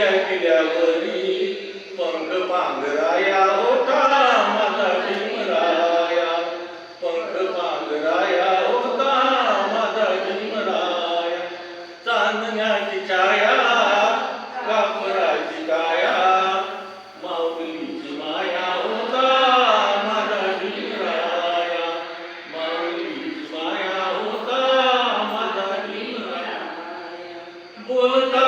ऐकल्यावरी पंख होता माझा भीमराया पंख पांघराया होता माझा भीमराया चांदण्याची छाया काया माऊलीची माया होता माझा भीमराया माऊलीची माया होता माझा भीमराया बोलता